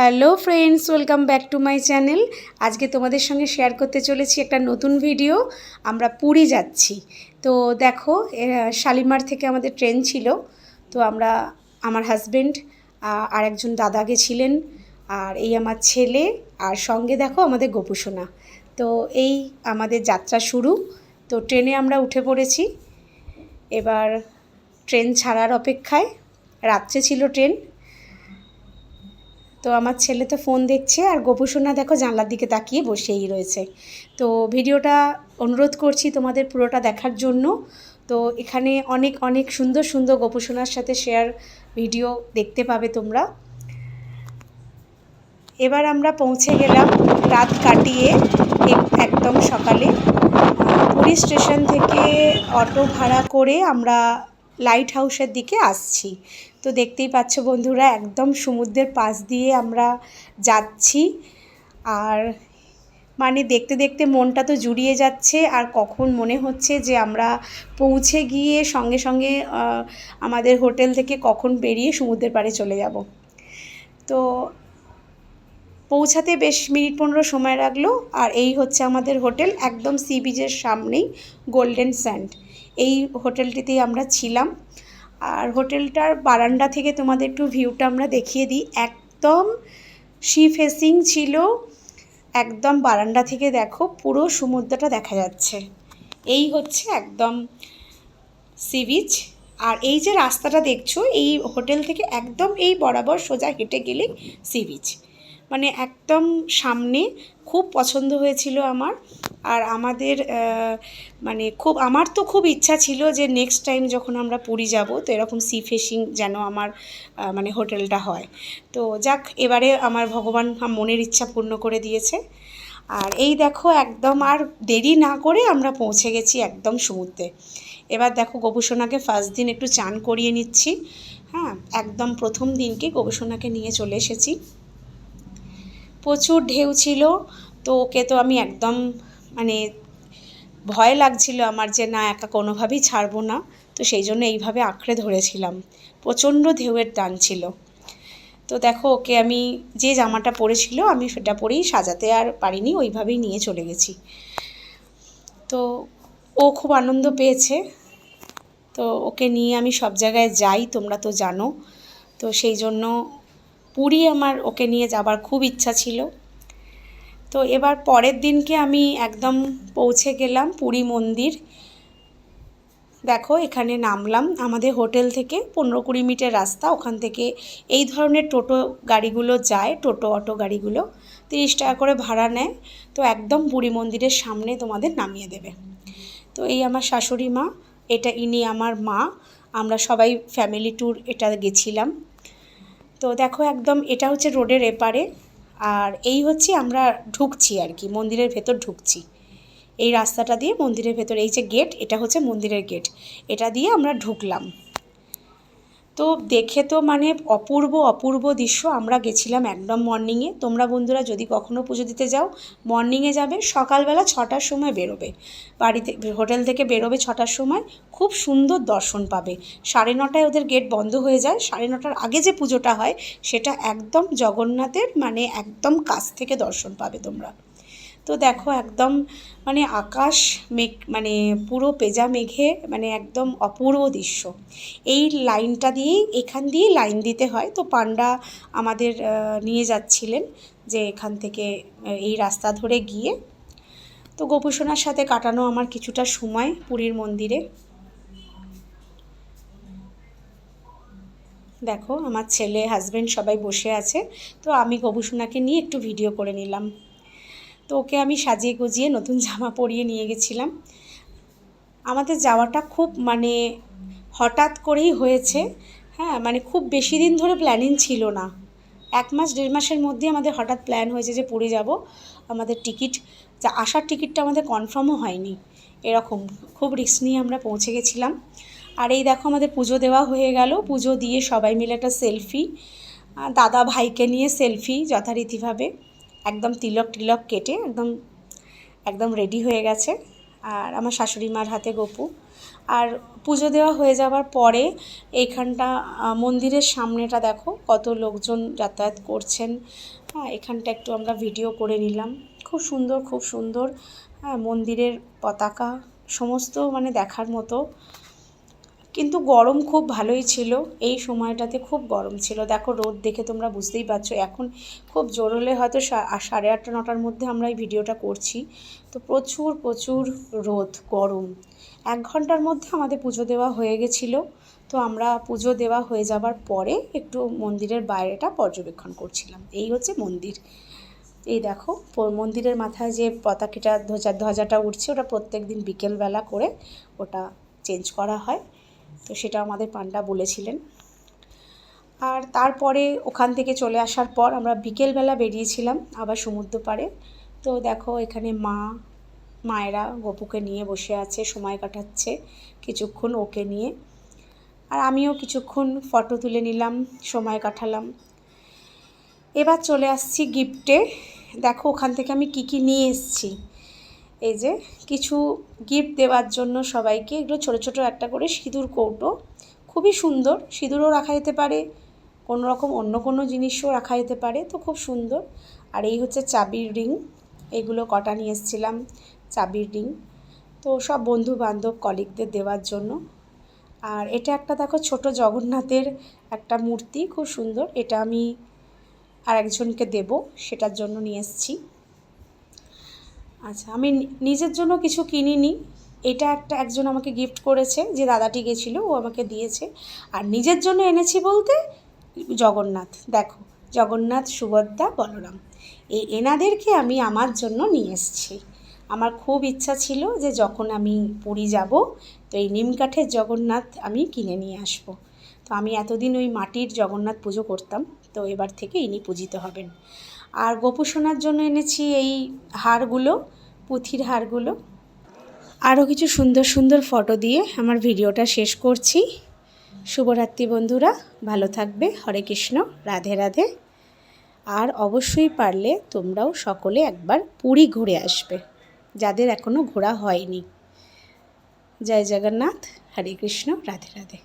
Hello friends, welcome back to my channel. আজকে তোমাদের সঙ্গে শেয়ার করতে চলেছি একটা নতুন ভিডিও। আমরা পুরী যাচ্ছি। তো দেখো শালিমার থেকে আমাদের ট্রেন ছিল। তো আমরা, আমার হাজবেন্ড আর একজন দাদা গেছিলেন আর এই আমার ছেলে, আর সঙ্গে দেখো আমাদের গোপুসোনা। তো এই আমাদের যাত্রা শুরু। তো ট্রেনে আমরা উঠে পড়েছি। এবার ট্রেন ছাড়ার অপেক্ষায়, রাত্রে ছিল ট্রেন। তো আমার ছেলে তো ফোন দেখছে আর গোপুসোনা দেখো জানলার দিকে তাকিয়ে বসেই রয়েছে। তো ভিডিওটা অনুরোধ করছি তোমাদের পুরোটা দেখার জন্য। তো এখানে অনেক অনেক সুন্দর সুন্দর গোপুসোনার সাথে শেয়ার ভিডিও দেখতে পাবে তোমরা। এবার আমরা পৌঁছে গেলাম রাত কাটিয়ে এক- একদম সকালে। পুরী স্টেশন থেকে অটো ভাড়া করে আমরা লাইট হাউসের দিকে আসছি। তো দেখতেই পাচ্ছ বন্ধুরা, একদম সমুদ্রের পাশ দিয়ে আমরা যাচ্ছি। আর মানে দেখতে দেখতে মনটা তো জুড়িয়ে যাচ্ছে, আর কখন মনে হচ্ছে যে আমরা পৌঁছে গিয়ে সঙ্গে সঙ্গে আমাদের হোটেল থেকে কখন বেরিয়ে সমুদ্রের পাড়ে চলে যাব। তো পৌঁছাতে বেশ মিনিট পনেরো সময় লাগল, আর এই হচ্ছে আমাদের হোটেল, একদম সি বিচের সামনেই গোল্ডেন স্যান্ড এই হোটেলটিতেই আমরা ছিলাম। আর হোটেলটার বারান্দা থেকে তোমাদের একটু ভিউটা আমরা দেখিয়ে দিই। একদম সি ফেসিং ছিল। একদম বারান্দা থেকে দেখো, পুরো সমুদ্রটা দেখা যাচ্ছে। এই হচ্ছে একদম সি বিচ আর এই যে রাস্তাটা দেখছ, এই হোটেল থেকে একদম এই বরাবর সোজা হেঁটে গেলেই সি বিচ মানে একদম সামনে খুব পছন্দ হয়েছিল আমার। আর আমাদের মানে খুব, আমার তো খুব ইচ্ছা ছিল যে নেক্সট টাইম যখন আমরা পুরী যাব, তো এরকম সি ফেসিং যেন আমার মানে হোটেলটা হয়। তো যাক, এবারে আমার ভগবান মনের ইচ্ছা পূর্ণ করে দিয়েছে। আর এই দেখো, একদম আর দেরি না করে আমরা পৌঁছে গেছি একদম সমুদ্রে। এবার দেখো, গোপুসোনাকে ফার্স্ট দিন একটু চান করিয়ে নিচ্ছি। হ্যাঁ একদম প্রথম দিনকে গোপুসোনাকে নিয়ে চলে এসেছি। প্রচুর ঢেউ ছিল, তো ওকে তো আমি একদম মানে ভয় লাগছিল আমার যে না, একা কোনোভাবেই ছাড়বো না। তো সেই জন্য এইভাবে আঁকড়ে ধরেছিলাম। প্রচণ্ড ঢেউয়ের টান ছিল। তো দেখো, ওকে আমি যে জামাটা পরেছিল, আমি সেটা পরেই সাজাতে আর পারিনি, ওইভাবেই নিয়ে চলে গেছি। তো ও খুব আনন্দ পেয়েছে। তো ওকে নিয়ে আমি সব জায়গায় যাই, তোমরা তো জানো। তো সেই জন্য পুরী আমার ওকে নিয়ে যাবার খুব ইচ্ছা ছিল। তো এবার পরের দিনকে আমি একদম পৌঁছে গেলাম পুরী মন্দির। দেখো এখানে নামলাম, আমাদের হোটেল থেকে পনেরো কুড়ি মিনিটের রাস্তা, ওখান থেকে এই ধরনের টোটো গাড়িগুলো যায়, টোটো, অটো গাড়িগুলো, তিরিশ টাকা করে ভাড়া নেয়, তো একদম পুরী মন্দিরের সামনে তোমাদের নামিয়ে দেবে। তো এই আমার শাশুড়ি মা, এটা ইনি আমার মা, আমরা সবাই ফ্যামিলি ট্যুর এটা গেছিলাম। তো দেখো একদম এটা হচ্ছে রোডের এপারে, আর এই হচ্ছে আমরা ঢুকছি আর কি, মন্দিরের ভেতর ঢুকছি। এই রাস্তাটা দিয়ে মন্দিরের ভেতর, এই যে গেট এটা হচ্ছে মন্দিরের গেট এটা দিয়ে আমরা ঢুকলাম। তো দেখে তো মানে অপূর্ব অপূর্ব দৃশ্য। আমরা গেছিলাম একদম মর্নিংয়ে তোমরা বন্ধুরা যদি কখনও পুজো দিতে যাও মর্নিংয়ে যাবে, সকালবেলা ছটার সময় বেরোবে। বাড়িতে হোটেল থেকে বেরোবে ছটার সময়, খুব সুন্দর দর্শন পাবে। সাড়ে নটায় ওদের গেট বন্ধ হয়ে যায়। সাড়ে নটার আগে যে পুজোটা হয়, সেটা একদম জগন্নাথের মানে একদম কাছ থেকে দর্শন পাবে তোমরা। তো দেখো একদম মানে আকাশ মেঘ মানে পুরো পেজা মেঘে মানে একদম অপূর্ব দৃশ্য। এই লাইনটা দিয়েই, এখান দিয়েই লাইন দিতে হয়। তো পান্ডা আমাদের নিয়ে যাচ্ছিলেন যে এখান থেকে এই রাস্তা ধরে গিয়ে। তো গোপুসোনার সাথে কাটানো আমার কিছুটা সময় পুরীর মন্দিরে। দেখো, আমার ছেলে হাজবেন্ড সবাই বসে আছে। তো আমি গোপুসোনাকে নিয়ে একটু ভিডিও করে নিলাম। তো ওকে আমি সাজিয়ে গুজিয়ে নতুন জামা পরিয়ে নিয়ে গেছিলাম। আমাদের যাওয়াটা খুব মানে হঠাৎ করেই হয়েছে। হ্যাঁ মানে খুব বেশি দিন ধরে প্ল্যানিং ছিল না। এক মাস, দেড় মাসের মধ্যে আমাদের হঠাৎ প্ল্যান হয়েছে যে পুরী যাব। আমাদের টিকিট যা আসার টিকিটটা আমাদের কনফার্মও হয়নি। এরকম খুব রিস্ক নিয়ে আমরা পৌঁছে গেছিলাম। আর এই দেখো আমাদের পুজো দেওয়া হয়ে গেল। পুজো দিয়ে সবাই মিলে একটা সেলফি দাদা ভাইকে নিয়ে সেলফি যথারীতিভাবে। একদম তিলক টিলক কেটে একদম একদম রেডি হয়ে গেছে। আর আমার শাশুড়ি মার হাতে গপু। আর পুজো দেওয়া হয়ে যাওয়ার পরে এইখানটা মন্দিরের সামনেটা দেখো, কত লোকজন যাতায়াত করছেন। হ্যাঁ এখানটা একটু আমরা ভিডিও করে নিলাম। খুব সুন্দর খুব সুন্দর হ্যাঁ মন্দিরের পতাকা, সমস্ত মানে দেখার মতো। কিন্তু গরম খুব ভালোই ছিল। এই সময়টাতে খুব গরম ছিল। দেখো, রোদ দেখে তোমরা বুঝতেই পারছ। এখন খুব জোর হলে হয়তো সাড়ে আটটা, নটার মধ্যে আমরা এই ভিডিওটা করছি। তো প্রচুর প্রচুর রোদ, গরম। এক ঘণ্টার মধ্যে আমাদের পুজো দেওয়া হয়ে গেছিল। তো আমরা পুজো দেওয়া হয়ে যাবার পরে একটু মন্দিরের বাইরেটা পর্যবেক্ষণ করছিলাম। এই হচ্ছে মন্দির। এই দেখো মন্দিরের মাথায় যে পতাকাটা ধ্বজা, ধ্বজাটা উঠছে ওটা প্রত্যেক দিন বিকেলবেলা করে ওটা চেঞ্জ করা হয়। তো সেটা আমাদের পান্ডা বলেছিলেন। আর তারপরে ওখান থেকে চলে আসার পর আমরা বিকেলবেলা বেরিয়েছিলাম আবার সমুদ্র পাড়ে তো দেখো এখানে মা, মায়েরা গপুকে নিয়ে বসে আছে, সময় কাটাচ্ছে কিছুক্ষণ ওকে নিয়ে। আর আমিও কিছুক্ষণ ফটো তুলে নিলাম, সময় কাটালাম। এবার চলে আসছি গিফটে। দেখো ওখান থেকে আমি কি কি নিয়ে এসেছি। এই যে কিছু গিফট দেওয়ার জন্য সবাইকে, এগুলো ছোটো ছোটো একটা করে সিঁদুর কৌটো। খুবই সুন্দর, সিঁদুরও রাখা যেতে পারে, কোনো রকম অন্য কোনো জিনিসও রাখা যেতে পারে, তো খুব সুন্দর। আর এই হচ্ছে চাবির রিং, এগুলো কটা নিয়ে এসেছিলাম, চাবির রিং। তো সব বন্ধু বান্ধব কলিগদের দেওয়ার জন্য। আর এটা একটা দেখো ছোট জগন্নাথের একটা মূর্তি, খুব সুন্দর। এটা আমি আর একজনকে দেব, সেটার জন্য নিয়ে এসেছি। আচ্ছা আমি নিজের জন্য কিছু কিনিনি। এটা একটা একজন আমাকে গিফট করেছে, যে দাদাটি গেছিল, ও আমাকে দিয়েছে। আর নিজের জন্য এনেছি বলতে জগন্নাথ। দেখো, জগন্নাথ, সুভদ্রা, বলরাম। এই এনাদেরকে আমি আমার জন্য নিয়ে এসেছি। আমার খুব ইচ্ছা ছিল যে যখন আমি পুরী যাব, তো এই নিম কাঠের জগন্নাথ আমি কিনে নিয়ে আসব। তো আমি এতদিন ওই মাটির জগন্নাথ পুজো করতাম, তো এবার থেকে ইনি পূজিত হবেন। আর গোপুসোনার জন্য এনেছি এই হারগুলো, পুঁথির হারগুলো। আরও কিছু সুন্দর সুন্দর ফটো দিয়ে আমার ভিডিওটা শেষ করছি। শুভরাত্রি বন্ধুরা, ভালো থাকবে। হরে কৃষ্ণ, রাধে রাধে। আর অবশ্যই পারলে তোমরাও সকলে একবার পুরী ঘুরে আসবে, যাদের এখনও ঘোরা হয়নি। জয় জগন্নাথ, হরে কৃষ্ণ, রাধে রাধে।